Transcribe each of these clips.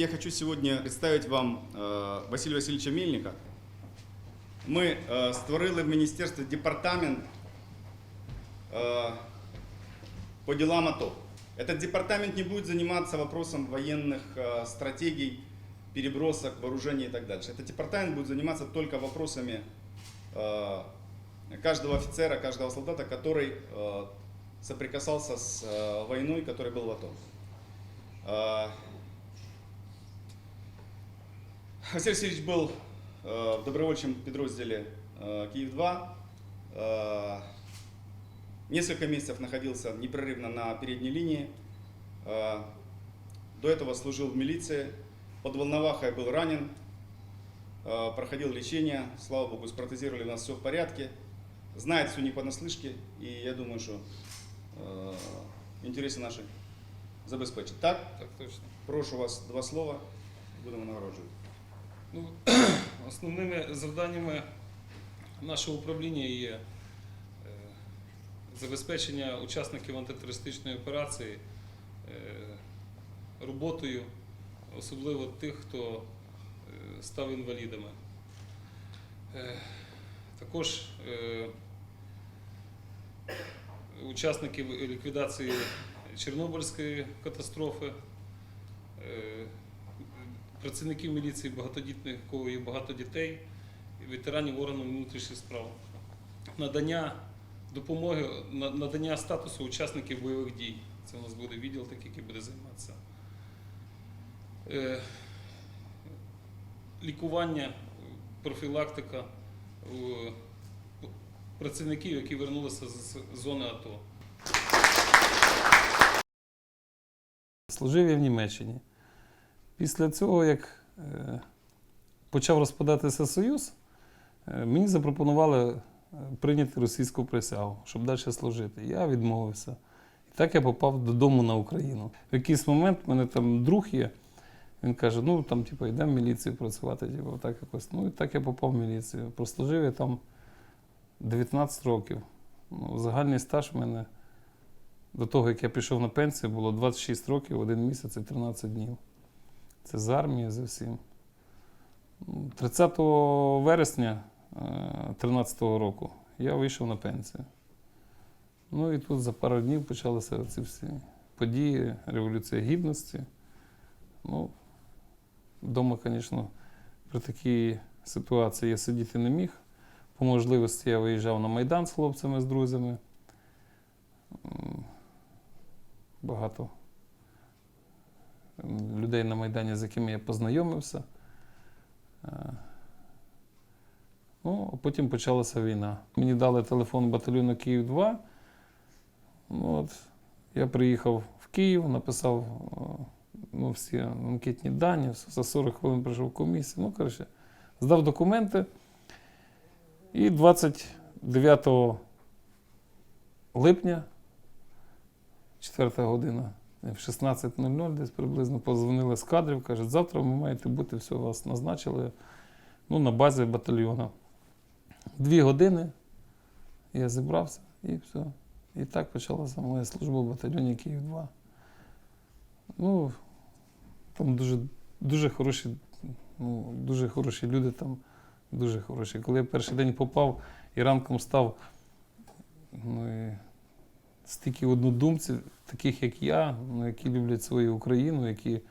я хочу сегодня представить вам э, Василия Васильевича Мельника. Ми е, створили в міністерстві департамент е, по делам АТО. Этот департамент не будет заниматься вопросом военных э, стратегий, перебросок, вооружений и так дальше. Этот департамент будет заниматься только вопросами э, каждого офицера, каждого солдата, который э, соприкасался с э, войной, который был в АТО. Василий Васильевич был э, в добровольчем подразделе э, Киев-2. Э, Несколько месяцев находился непрерывно на передней линии. До этого служил в милиции. Под Волновахой был ранен. э, Проходил лечение. Слава богу, спротезировали, у нас все в порядке. Знает все не понаслышке. И я думаю, что э, интересы наши забезпечить. Так, Так точно. прошу вас два слова. Будемо нагороджувати. Ну, основними завданнями нашого управління є е, забезпечення учасників антитерористичної операції е, роботою, особливо тих, хто е, став інвалідами. Також учасників ліквідації Чорнобильської катастрофи. Працівників міліції багатодітних, у кого є багато дітей, ветеранів органів внутрішніх справ. Надання допомоги, надання статусу учасників бойових дій. Це у нас буде відділ такий, який буде займатися. Е, Лікування, профілактика працівників, які вернулися з зони АТО. Служив я в Німеччині. Після цього, як е, почав розпадатися Союз, е, мені запропонували е, прийняти російську присягу, щоб далі служити. Я відмовився. І так я попав додому на Україну. В якийсь момент в мене там друг є. Він каже: ну там, типу, йдемо в міліцію працювати. Типу, так якось. Ну і так я попав в міліцію. Прослужив я там 19 років. Ну, загальний стаж в мене до того, як я пішов на пенсію, було 26 років, 1 місяць і 13 днів. Це з армії, за всім. Ну, 30 вересня 2013 року я вийшов на пенсію. Ну і тут за пару днів почалися ці всі події, Революція Гідності. Ну, вдома, звісно, при такій ситуації я сидіти не міг. По можливості я виїжджав на Майдан з хлопцями, з друзями. Багато людей на Майдані, з якими я познайомився. Е, Ну, а потім почалася війна. Мені дали телефон батальйону Київ 2. Ну, от, я приїхав в Київ, написав е, ну, всі анкетні дані, за 40 хвилин прийшов комісію. Ну, коротше, здав документи. І 29 липня, 4 година, в 16.00 десь приблизно позвонили з кадрів, кажуть, завтра ви маєте бути, все, вас назначили ну, на базі батальйону. Дві години я зібрався і все. І так почалася моя служба в батальйоні Київ 2. Ну, там дуже, дуже хороші, ну, дуже хороші люди там, дуже хороші. Коли я перший день попав і ранком став, ну, і стільки однодумців, таких як я, ну, які люблять свою Україну, які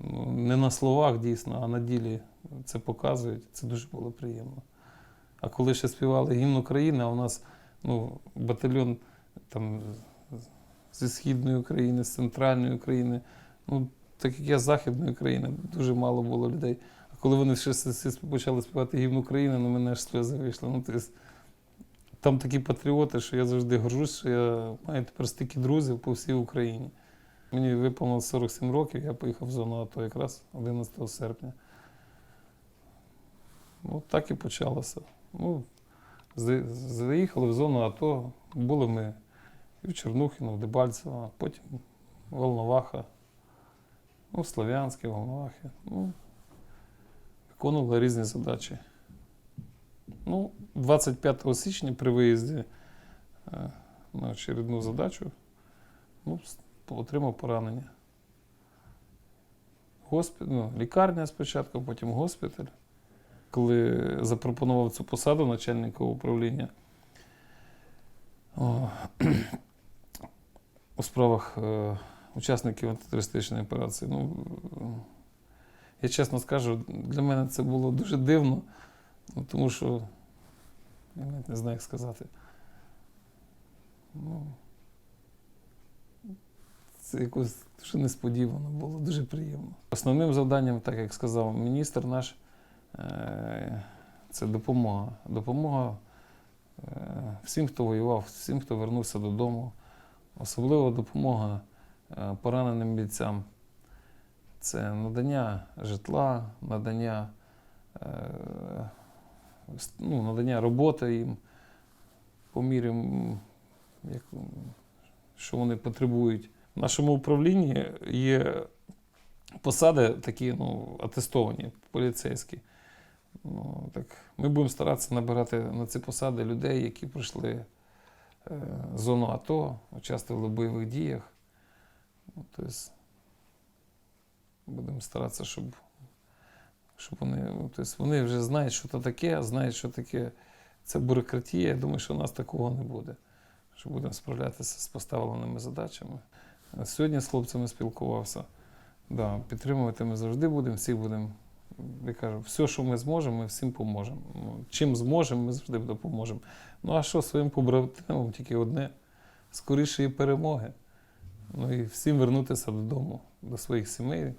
ну, не на словах дійсно, а на ділі це показують. Це дуже було приємно. А коли ще співали гімн України, а у нас ну, батальйон там, зі Східної України, з центральної України, ну, так як я з Західної України, дуже мало було людей. А коли вони ще почали співати гімн України, ну мене аж сльози вийшли. Ну, там такі патріоти, що я завжди горжусь, що я маю тепер стільки друзів по всій Україні. Мені виповнилось 47 років, я поїхав в зону АТО якраз 11 серпня. Ну, так і почалося. Ну, заїхали в зону АТО, були ми і в Чорнухіно, в Дебальцево, потім Волноваха, ну, Слов'янське, Волновахи. Ну, виконували різні задачі. Ну, 25 січня при виїзді е, на очередну задачу ну, отримав поранення. госпіталь, ну, лікарня спочатку, потім госпіталь. Коли запропонував цю посаду начальника управління о, у справах е, учасників антитерористичної операції, ну, я чесно скажу, для мене це було дуже дивно, ну, тому що я навіть не знаю, як сказати. Ну, це якось дуже несподівано було, дуже приємно. Основним завданням, так як сказав міністр наш, е, це допомога. Допомога е, всім, хто воював, всім, хто вернувся додому. Особливо допомога е, пораненим бійцям. Це надання житла, надання, ну, надання роботи їм по мірі, як, що вони потребують. В нашому управлінні є посади такі ну, атестовані, поліцейські. Ну, так, ми будемо старатися набирати на ці посади людей, які пройшли е, зону АТО, участвували в бойових діях. Ну, тобто, будемо старатися, щоб, щоб вони, ну, тобто вони вже знають, що це таке, знають, що таке це бюрократія. Я думаю, що у нас такого не буде. Що будемо справлятися з поставленими задачами. Сьогодні з хлопцями спілкувався. Да, підтримувати ми завжди будемо, всіх будемо. Я кажу, все, що ми зможемо, ми всім поможемо. Ну, Чим зможемо, ми завжди допоможемо. Ну а що своїм побратимам тільки одне скорішої перемоги. Ну і всім вернутися додому, до своїх сімей,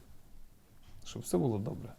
щоб все було добре.